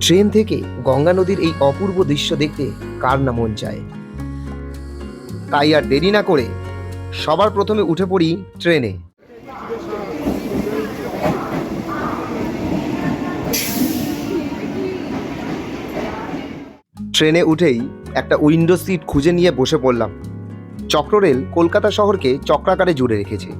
Train থেকে গঙ্গা নদীর এই অপূর্ব দৃশ্য দেখতে কার না মন চায়? তাই আর দেরি না করে সবার প্রথমে উঠে পড়ি ট্রেনে। ট্রেনে উঠেই একটা উইন্ডো সিট খুঁজে নিয়ে বসে পড়লাম। চক্ররেল কলকাতা শহরকে চক্রাকারে জুড়ে রেখেছে।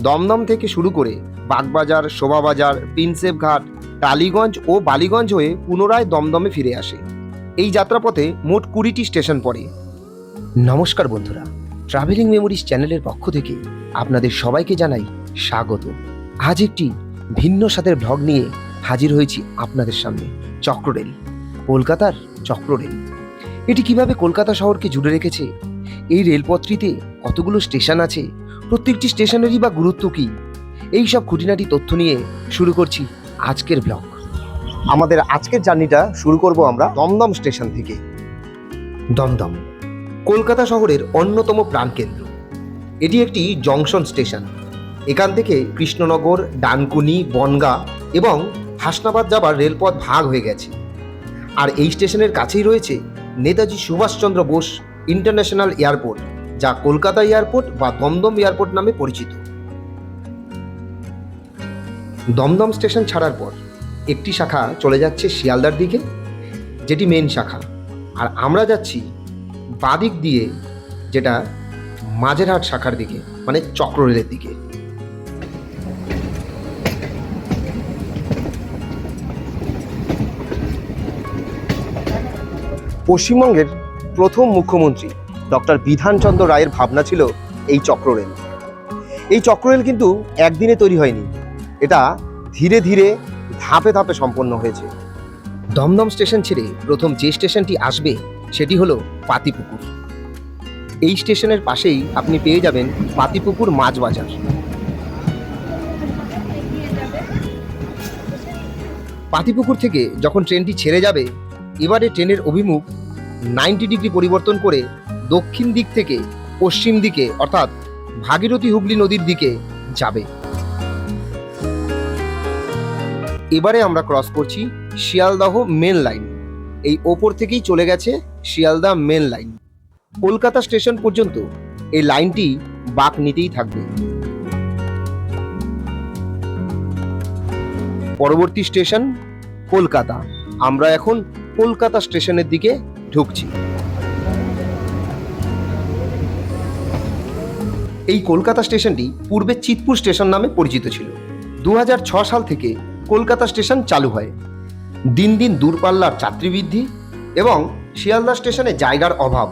দমদম থেকে শুরু করে বাগবাজার, শোভাবাজার প্রিন্সেপ ঘাট টালিগঞ্জ ও বালিগঞ্জ হয়ে পুনরায় দমদমে ফিরে আসে। এই যাত্রাপথে মোট কুড়িটি স্টেশন পড়ে। নমস্কার বন্ধুরা। ট্রাভেলিং মেমোরিজ চ্যানেলের পক্ষ থেকে আপনাদের সবাইকে জানাই স্বাগত। আজ একটি ভিন্ন স্বাদের ভ্লগ নিয়ে হাজির হয়েছি আপনাদের সামনে, চক্ররেল, কলকাতার চক্ররেল। এটি কীভাবে কলকাতা শহরকে জুড়ে রেখেছে? এই রেলপথটিতে কতগুলো স্টেশন আছে? প্রত্যেকটি স্টেশনেরই বা গুরুত্ব কী? এই সব খুঁটিনাটি তথ্য নিয়ে শুরু করছি আজকের ব্লগ। আমাদের আজকের জার্নিটা শুরু করব আমরা দমদম স্টেশন থেকে। দমদম কলকাতা শহরের অন্যতম প্রাণকেন্দ্র। এটি একটি জংশন স্টেশন। এখান থেকে কৃষ্ণনগর ডানকুনি বনগা এবং হাসনাবাদ যাবার রেলপথ ভাগ হয়ে গেছে। আর এই স্টেশনের কাছেই রয়েছে নেতাজি সুভাষচন্দ্র বোস ইন্টারন্যাশনাল এয়ারপোর্ট যা কলকাতা এয়ারপোর্ট বা দমদম এয়ারপোর্ট নামে পরিচিত। দমদম স্টেশন ছাড়ার পর একটি শাখা চলে যাচ্ছে শিয়ালদার দিকে, যেটি মেন শাখা। আর আমরা যাচ্ছি বাদিক দিয়ে, যেটা মাঝেরহাট শাখার দিকে মানে চক্ররেলের দিকে। পশ্চিমবঙ্গের প্রথম মুখ্যমন্ত্রী ডক্টর বিধানচন্দ্র রায়ের ভাবনা ছিল এই চক্ররেল। এই চক্ররেল কিন্তু একদিনে তৈরি হয়নি। এটা ধীরে ধীরে ধাপে ধাপে সম্পন্ন হয়েছে। দমদম স্টেশন ছেড়ে প্রথম যে স্টেশনটি আসবে, সেটি হলো পাতিপুকুর। এই স্টেশনের পাশেই আপনি পেয়ে যাবেন পাতিপুকুর মাছ বাজার। পাতিপুকুর থেকে যখন ট্রেনটি ছেড়ে যাবে, এবারে ট্রেনের অভিমুখ নাইনটি ডিগ্রি পরিবর্তন করে দক্ষিণ দিক থেকে পশ্চিম দিকে, অর্থাৎ ভাগীরথী হুগলি নদীর দিকে যাবে। এবারে আমরা ক্রস করছি শিয়ালদাহ মেন লাইন এই ওপর থেকেই চলে গেছে Sealdah main line Kolkata station পর্যন্ত এই লাইনটি বাঁক নিতেই থাকবে। পরবর্তী স্টেশন কলকাতা। আমরা এখন কলকাতা স্টেশনের দিকে ঢুকছি। এই কলকাতা স্টেশনটি পূর্বে চিতপুর স্টেশন নামে পরিচিত ছিল। দু সাল থেকে কলকাতা স্টেশন চালু হয়। দিন দিন দূরপাল্লার যাত্রী বৃদ্ধি এবং শিয়ালদা স্টেশনে জায়গার অভাব।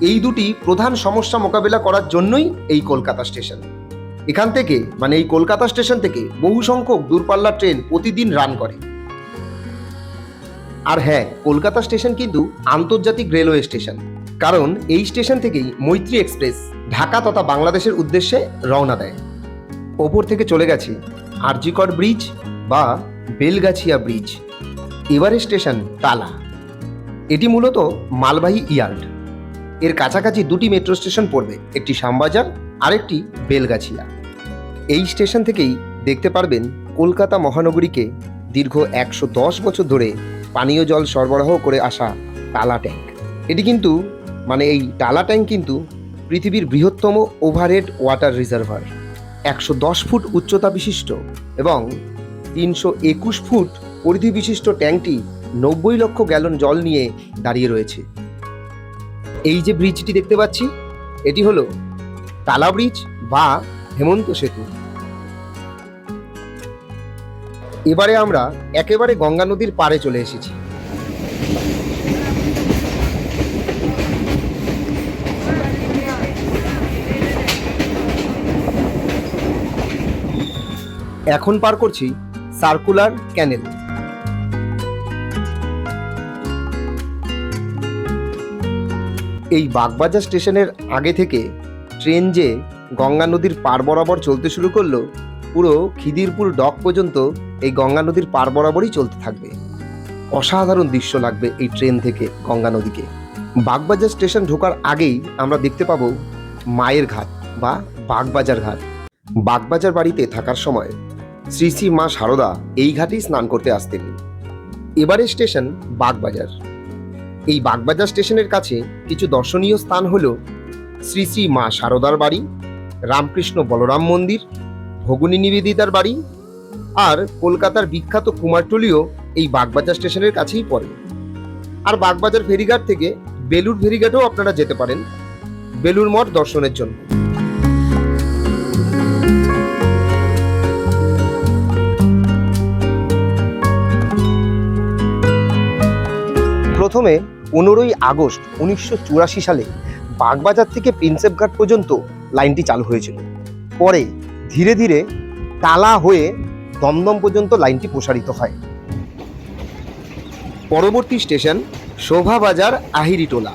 এই দুটি প্রধান সমস্যা মোকাবেলা করার জন্যই এই কলকাতা স্টেশন। এখান থেকে মানে এই কলকাতা স্টেশন থেকে বহু সংখ্যক দূরপাল্লার ট্রেন প্রতিদিন রান করে। আর হ্যাঁ কলকাতা স্টেশন কিন্তু আন্তর্জাতিক রেলওয়ে স্টেশন। কারণ এই স্টেশন থেকেই মৈত্রী এক্সপ্রেস ঢাকা তথা বাংলাদেশের উদ্দেশ্যে রওনা দেয়। ওপর থেকে চলে গেছে আরজিকর ব্রিজ বা বেলগাছিয়া ব্রিজ। এবারে স্টেশন তালা। এটি মূলত মালবাহী ইয়ার্ড। এর কাছাকাছি দুটি মেট্রো স্টেশন পড়বে, একটি শ্যামবাজার আর একটি বেলগাছিয়া। এই স্টেশন থেকেই দেখতে পারবেন কলকাতা মহানগরীকে দীর্ঘ একশো দশ বছর ধরে পানীয় জল সরবরাহ করে আসা টালা ট্যাঙ্ক। এটি কিন্তু মানে এই টালা ট্যাঙ্ক কিন্তু পৃথিবীর বৃহত্তম ওভারহেড ওয়াটার রিজার্ভার। একশো দশ ফুট উচ্চতা বিশিষ্ট এবং তিনশো একুশ ফুট পরিধি বিশিষ্ট ট্যাঙ্কটি নব্বই লক্ষ গ্যালন জল নিয়ে দাঁড়িয়ে রয়েছে। এই যে ব্রিজটি দেখতে পাচ্ছি, এটি হলো তালা ব্রিজ বা হেমন্ত সেতু। এবারে আমরা একেবারে গঙ্গা নদীর পাড়ে চলে এসেছি। এখন পার করছি সার্কুলার ক্যানেল। এই বাগবাজার স্টেশনের আগে থেকে ট্রেন যে গঙ্গা নদীর পার বরাবর চলতে শুরু করল, পুরো খিদিরপুর ডক পর্যন্ত এই গঙ্গা নদীর পার বরাবরই চলতে থাকবে। অসাধারণ দৃশ্য লাগবে এই ট্রেন থেকে গঙ্গা নদীকে। বাগবাজার স্টেশন ঢোকার আগেই আমরা দেখতে পাবো মায়ের ঘাট বা বাগবাজার ঘাট। বাগবাজার বাড়িতে থাকার সময় শ্রী শ্রী মা সারদা এই ঘাটেই স্নান করতে আসতেন। এবারে স্টেশন বাগবাজার। এই বাগবাজার স্টেশনের কাছে কিছু দর্শনীয় স্থান হল শ্রী শ্রী মা সারদার বাড়ি, রামকৃষ্ণ বলরাম মন্দির, ভগুনী নিবেদিতার বাড়ি আর কলকাতার বিখ্যাত কুমারটুলিও এই বাগবাজার স্টেশনের কাছেই পড়ে। আর বাগবাজার ফেরিঘাট থেকে বেলুর ফেরিঘাটেও আপনারা যেতে পারেন। বেলুর মঠ দর্শনের জন্য। প্রথমে পনেরোই আগস্ট উনিশশো চুরাশি সালে বাগবাজার থেকে প্রিন্সেপ ঘাট পর্যন্ত লাইনটি চালু হয়েছিল। পরে ধীরে ধীরে টালা হয়ে দমদম পর্যন্ত লাইনটি প্রসারিত হয়। পরবর্তী স্টেশন শোভাবাজার আহিরিটোলা।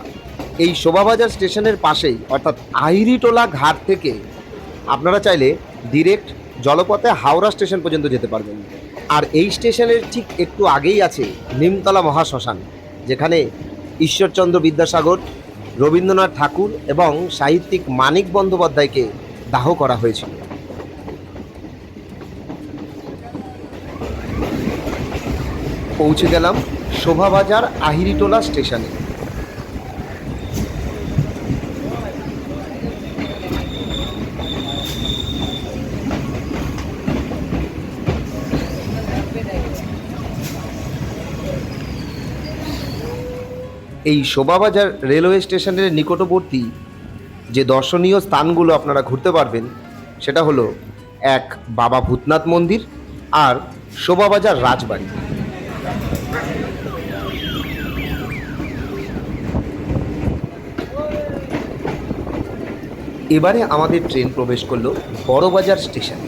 এই শোভাবাজার স্টেশনের পাশেই, অর্থাৎ আহিরিটোলা ঘাট থেকে আপনারা চাইলে ডিরেক্ট জলপথে হাওড়া স্টেশন পর্যন্ত যেতে পারবেন। আর এই স্টেশনের ঠিক একটু আগেই আছে নিমতলা মহাশ্মশান। যেখানে ঈশ্বরচন্দ্র বিদ্যাসাগর, রবীন্দ্রনাথ ঠাকুর এবং সাহিত্যিক মানিক বন্দ্যোপাধ্যায়কে দাহ করা হয়েছিল। পৌঁছে গেলাম শোভাবাজার আহিরিটোলা স্টেশনে। এই শোভাবাজার রেলওয়ে স্টেশনের নিকটবর্তী যে দর্শনীয় স্থানগুলো আপনারা ঘুরতে পারবেন, সেটা হলো এক বাবা ভূতনাথ মন্দির আর শোভাবাজার রাজবাড়ি। এবারে আমাদের ট্রেন প্রবেশ করল বড়বাজার স্টেশন।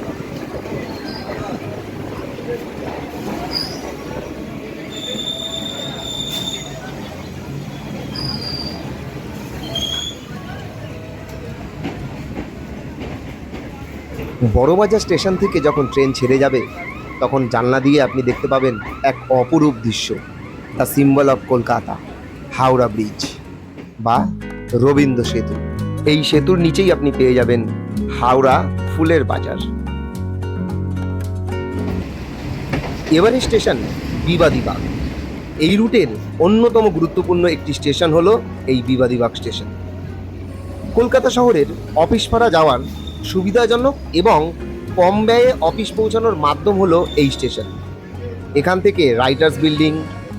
বড়বাজার স্টেশন থেকে যখন ট্রেন ছেড়ে যাবে, তখন জানলা দিয়ে আপনি দেখতে পাবেন এক অপরূপ দৃশ্য। The symbol of Kolkata, Howrah bridge বা রবীন্দ্র সেতু। এই সেতুর নিচেই আপনি পেয়ে যাবেন হাওড়া ফুলের বাজার। এবারে স্টেশন বিবাদীবাগ এই রুটের অন্যতম গুরুত্বপূর্ণ একটি স্টেশন হলো এই বিবাদীবাগ স্টেশন। কলকাতা শহরের অফিস পাড়া যাওয়ার সুবিধাজনক এবং কম ব্যয়ে অফিস পৌঁছানোর মাধ্যম হলো এই স্টেশন। এখান থেকে writers building,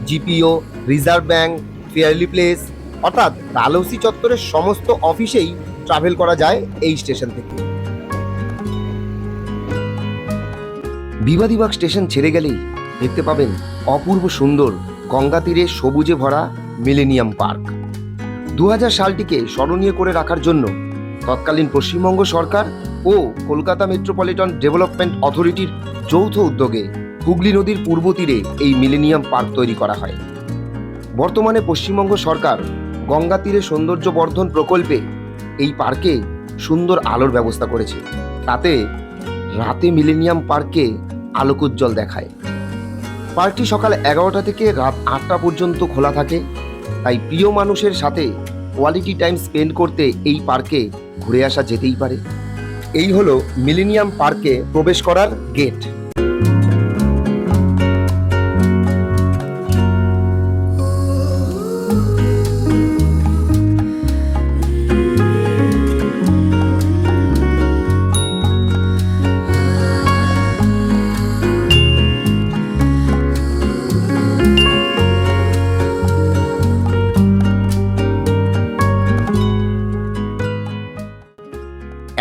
GPO, reserve bank, Fairlie Place, অর্থাৎ ডালহৌসি চত্বরের সমস্ত অফিসেই ট্রাভেল করা যায় এই স্টেশন থেকে। বিবাদীবাগ স্টেশন ছেড়ে গেলেই দেখতে পাবেন অপূর্ব সুন্দর গঙ্গা তীরে সবুজে ভরা মিলেনিয়াম পার্ক। দু হাজার সালটিকে স্মরণীয় করে রাখার জন্য তৎকালীন পশ্চিমবঙ্গ সরকার ও কলকাতা মেট্রোপলিটন ডেভেলপমেন্ট অথরিটির যৌথ উদ্যোগে হুগলি নদীর পূর্ব তীরে এই মিলেনিয়াম পার্ক তৈরি করা হয়। বর্তমানে পশ্চিমবঙ্গ সরকার গঙ্গা তীরে সৌন্দর্য বর্ধন প্রকল্পে এই পার্কে সুন্দর আলোর ব্যবস্থা করেছে। তাতে রাতে মিলেনিয়াম পার্কে আলোকোজ্জ্বল দেখায়। পার্কটি সকাল এগারোটা থেকে রাত আটটা পর্যন্ত খোলা থাকে। তাই প্রিয় মানুষের সাথে কোয়ালিটি টাইম স্পেন্ড করতে এই পার্কে ঘুরে আসা যেতেই পারে। এই হলো মিলেনিয়াম পার্কে প্রবেশ করার গেট।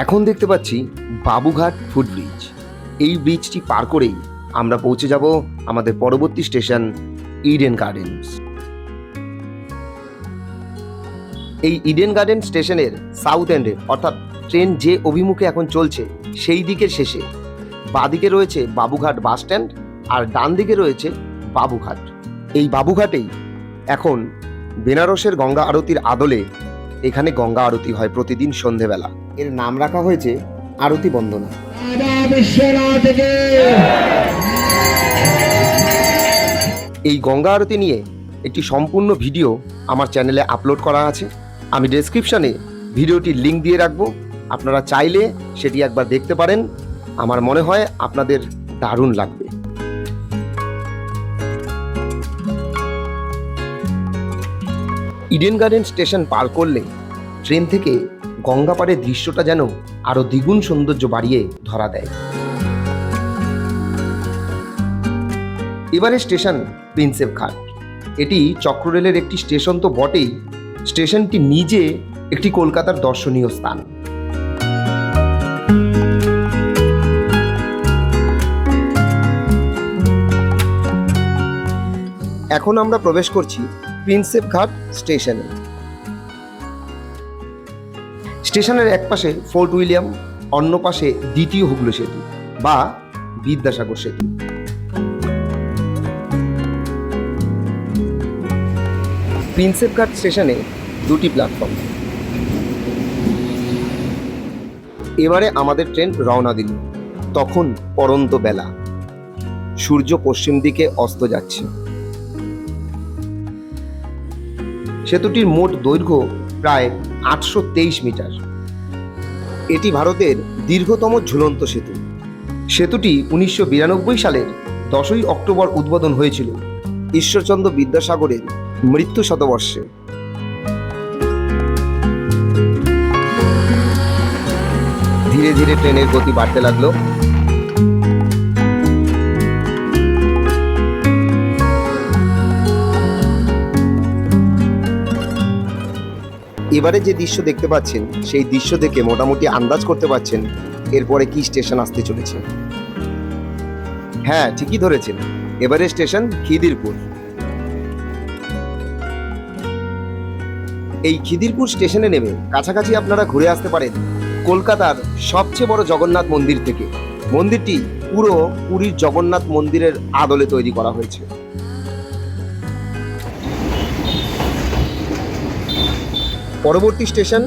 এখন দেখতে পাচ্ছি বাবুঘাট ফুট ব্রিজ। এই ব্রিজটি পার করেই আমরা পৌঁছে যাব আমাদের পরবর্তী স্টেশন ইডেন গার্ডেন্স এই ইডেন গার্ডেন স্টেশনের সাউথ এন্ডে অর্থাৎ ট্রেন যে অভিমুখে এখন চলছে, সেই দিকের শেষে। বাদিকে রয়েছে বাবুঘাট বাস স্ট্যান্ড আর ডান দিকে রয়েছে বাবুঘাট। এই বাবুঘাটেই এখন বেনারসের গঙ্গা আরতির আদলে এখানে গঙ্গা আরতি হয় প্রতিদিন সন্ধেবেলা। এর নাম রাখা হয়েছে আরতি বন্দনা। এই গঙ্গা আরতি নিয়ে একটি সম্পূর্ণ ভিডিও আমার চ্যানেলে আপলোড করা আছে। আমি ডেসক্রিপশনে ভিডিওটির লিংক দিয়ে রাখব। আপনারা চাইলে সেটি একবার দেখতে পারেন। আমার মনে হয় আপনাদের দারুণ লাগবে। ইডেন গার্ডেন স্টেশন পার করলে ট্রেন থেকে গঙ্গাপাড়ের দৃশ্যটা যেন আরও দ্বিগুণ সৌন্দর্য বাড়িয়ে ধরা দেয়। এবারে স্টেশন প্রিন্সেপ ঘাট এটি চক্ররেলের একটি স্টেশন তো বটেই, স্টেশনটি নিজে একটি কলকাতার দর্শনীয় স্থান। এখন আমরা প্রবেশ করছি প্রিন্সেপ ঘাট স্টেশনে স্টেশনের এক পাশে ফোর্ট উইলিয়াম অন্য পাশে দ্বিতীয় হুগলি সেতু বা বিদ্যাসাগর সেতু। প্রিন্সেপ ঘাট স্টেশনে দুটি প্ল্যাটফর্ম এবারে আমাদের ট্রেন রওনা দিল। তখন পরন্ত বেলা। সূর্য পশ্চিম দিকে অস্ত যাচ্ছে। সেতুটির মোট দৈর্ঘ্য প্রায় আটশো তেইশ মিটার। এটি ভারতের দীর্ঘতম ঝুলন্ত সেতু। সেতুটি উনিশশো বিরানব্বই সালের দশই অক্টোবর উদ্বোধন হয়েছিল ঈশ্বরচন্দ্র বিদ্যাসাগরের মৃত্যু শতবর্ষে। ধীরে ধীরে ট্রেনের গতি বাড়তে লাগল। এবারে যে দৃশ্য দেখতে পাচ্ছেন, সেই দৃশ্য দেখে মোটামুটি আন্দাজ করতে পারছেন এরপরে কি স্টেশন আসতে চলেছে। হ্যাঁ ঠিকই ধরেছেন। এবারে স্টেশন খিদিরপুর। এই খিদিরপুর স্টেশনে নেমে কাছাকাছি আপনারা ঘুরে আসতে পারেন কলকাতার সবচেয়ে বড় জগন্নাথ মন্দির থেকে। মন্দিরটি পুরো পুরীর জগন্নাথ মন্দিরের আদলে তৈরি করা হয়েছে। পরবর্তী স্টেশন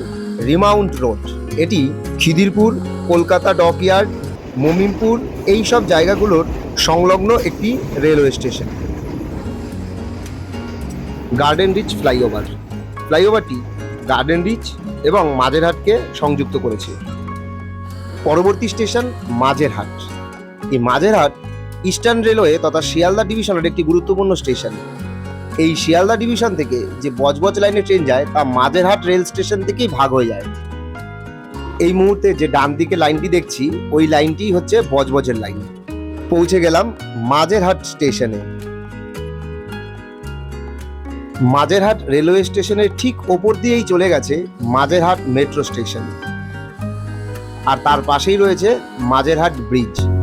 রিমাউন্ট রোড। এটি খিদিরপুর, কলকাতা ডকইয়ার্ড, মমিনপুর, এই সব জায়গাগুলোর সংলগ্ন একটি railway station. Garden reach flyover. ফ্লাইওভারটি garden reach এবং মাঝেরহাটকে সংযুক্ত করেছে। পরবর্তী স্টেশন মাঝেরহাট। এই মাঝেরহাট ইস্টার্ন রেলওয়ে তথা শিয়ালদা ডিভিশনের একটি গুরুত্বপূর্ণ স্টেশন। এই শিয়ালদা ডিভিশন থেকে যে বজবজ লাইনে ট্রেন যায়, তা মাঝেরহাট রেল স্টেশন থেকেই ভাগ হয়ে যায়। এই মুহূর্তে যে ডান দিকে লাইনটি দেখছি, ওই লাইনটি হচ্ছে বজবজের লাইন। পৌঁছে গেলাম মাঝেরহাট স্টেশনে। মাঝেরহাট রেলওয়ে স্টেশনের ঠিক ওপর দিয়েই চলে গেছে মাঝেরহাট মেট্রো স্টেশন। আর তার পাশেই রয়েছে মাঝেরহাট ব্রিজ।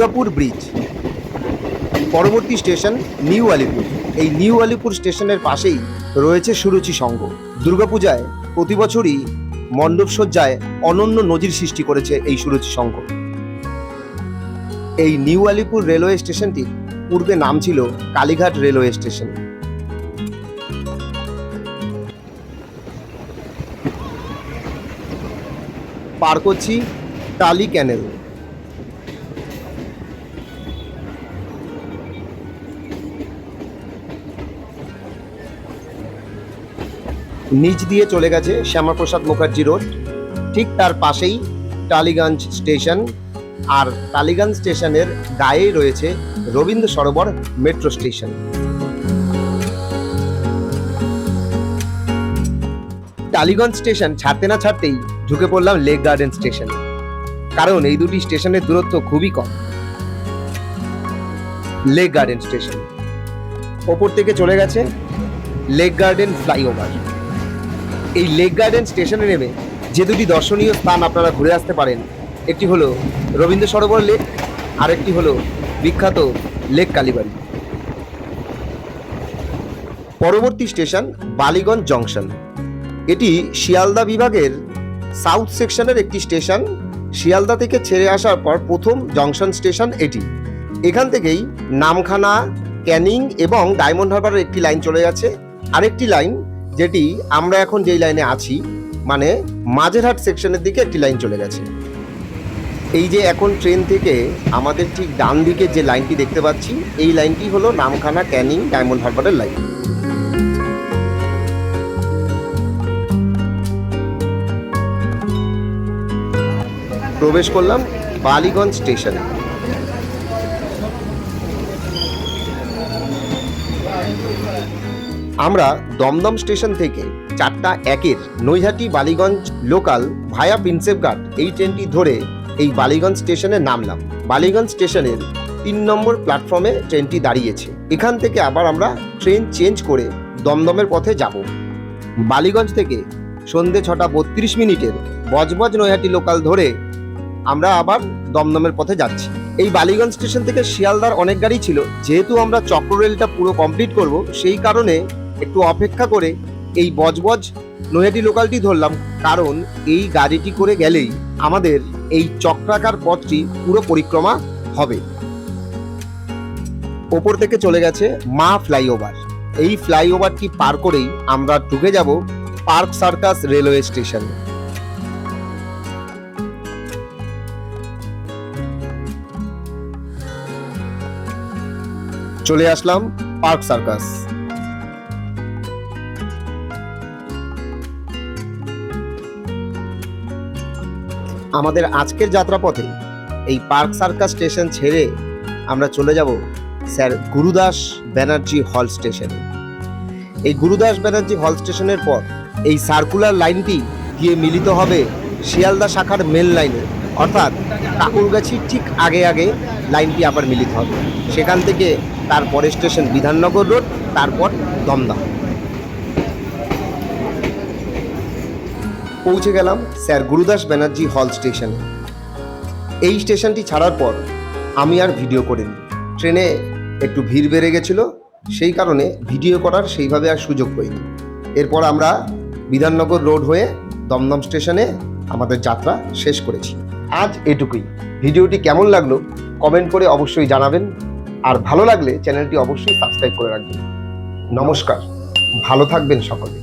দুর্গাপুর ব্রিজ। পরবর্তী স্টেশন নিউ আলিপুর। এই নিউ আলিপুর স্টেশনের পাশেই রয়েছে সুরুচি সংঘ। দুর্গাপূজায় প্রতি বছরই মণ্ডপসজ্জায় অনন্য নজির সৃষ্টি করেছে এই সুরুচি সংঘ। এই নিউ আলিপুর রেলওয়ে স্টেশনটি পূর্বে নাম ছিল কালীঘাট রেলওয়ে স্টেশন। পার করছি টালি ক্যানেল। নিচ দিয়ে চলে গেছে শ্যামাপ্রসাদ মুখার্জি রোড। ঠিক তার পাশেই টালিগঞ্জ স্টেশন আর টালিগঞ্জ স্টেশনের গায়েই রয়েছে Rabindra Sarobar metro station. Tollygunge station ছাড়তে না ছাড়তেই ঢুকে পড়লাম লেক গার্ডেন স্টেশন। কারণ এই দুটি স্টেশনের দূরত্ব খুবই কম। Lake garden station. ওপর থেকে চলে গেছে লেক গার্ডেন ফ্লাইওভার। এই লেক গার্ডেন স্টেশনে নেমে যে দুটি দর্শনীয় স্থান আপনারা ঘুরে আসতে পারেন। একটি হলো রবীন্দ্র সরোবর লেক, আরেকটি হলো বিখ্যাত লেক কালীবাড়ি পরবর্তী স্টেশন বালিগঞ্জ জংশন। এটি শিয়ালদা বিভাগের সাউথ সেকশনের একটি স্টেশন। শিয়ালদা থেকে ছেড়ে আসার পর প্রথম জংশন স্টেশন এটি। এখান থেকেই নামখানা, ক্যানিং এবং ডায়মন্ড হারবারের একটি লাইন চলে গেছে আরেকটি লাইন যেটি আমরা এখন যেই লাইনে আছি মানে মাঝেরহাট সেকশনের দিকে একটি লাইন চলে গেছে। এই যে এখন ট্রেন থেকে আমাদের ঠিক ডান দিকে যে লাইনটি দেখতে পাচ্ছি, এই লাইনটি হলো নামখানা ক্যানিং ডায়মন্ড হারবারের লাইন। প্রবেশ করলাম বালিগঞ্জ স্টেশনে। আমরা দমদম স্টেশন থেকে চারটা একের নৈহাটি বালিগঞ্জ লোকাল ভায়া প্রিন্সেপঘাট এই ট্রেনটি ধরে এই বালিগঞ্জ স্টেশনে নামলাম। বালিগঞ্জ স্টেশনের তিন নম্বর প্ল্যাটফর্মে ট্রেনটি দাঁড়িয়েছে। এখান থেকে আবার আমরা ট্রেন চেঞ্জ করে দমদমের পথে যাব। বালিগঞ্জ থেকে সন্ধে ছটা বত্রিশ মিনিটের বজবজ নৈহাটি লোকাল ধরে আমরা আবার দমদমের পথে যাচ্ছি। এই বালিগঞ্জ স্টেশন থেকে শিয়ালদার অনেক গাড়ি ছিল। যেহেতু আমরা চক্র রেলটা পুরো কমপ্লিট করব, সেই কারণে একটু অপেক্ষা করে এই বজবজ নৈহাটি লোকালটি ধরলাম, কারণ এই গাড়িটি করে গেলেই আমাদের এই চক্রাকার পথটি পুরো পরিক্রমা হবে। ওপর থেকে চলে গেছে মা ফ্লাইওভার। এই ফ্লাইওভারটি পার করেই আমরা ঢুকে যাব পার্ক সার্কাস রেলওয়ে স্টেশন। চলে আসলাম পার্ক সার্কাস। আমাদের আজকের যাত্রাপথে এই পার্ক সার্কাস স্টেশন ছেড়ে আমরা চলে যাব স্যার গুরুদাস ব্যানার্জি হল স্টেশনে। এই গুরুদাস ব্যানার্জি হল স্টেশনের পর এই সার্কুলার লাইনটি গিয়ে মিলিত হবে শিয়ালদা শাখার মেন লাইনে। অর্থাৎ কাকুরগাছির ঠিক আগে আগে লাইনটি আবার মিলিত হবে। সেখান থেকে তারপরে স্টেশন বিধাননগর রোড, তারপর দমদম। পৌঁছে গেলাম স্যার গুরুদাস ব্যানার্জি হল স্টেশনে। এই স্টেশনটি ছাড়ার পর আমি আর ভিডিও করিনি। ট্রেনে একটু ভিড় বেড়ে গেছিল, সেই কারণে ভিডিও করার সেইভাবে আর সুযোগ পাইনি এরপর আমরা বিধাননগর রোড হয়ে দমদম স্টেশনে আমাদের যাত্রা শেষ করেছি। আজ এটুকুই। ভিডিওটি কেমন লাগল কমেন্ট করে অবশ্যই জানাবেন। আর ভালো লাগলে চ্যানেলটি অবশ্যই সাবস্ক্রাইব করে রাখবেন। নমস্কার। ভালো থাকবেন সকলে।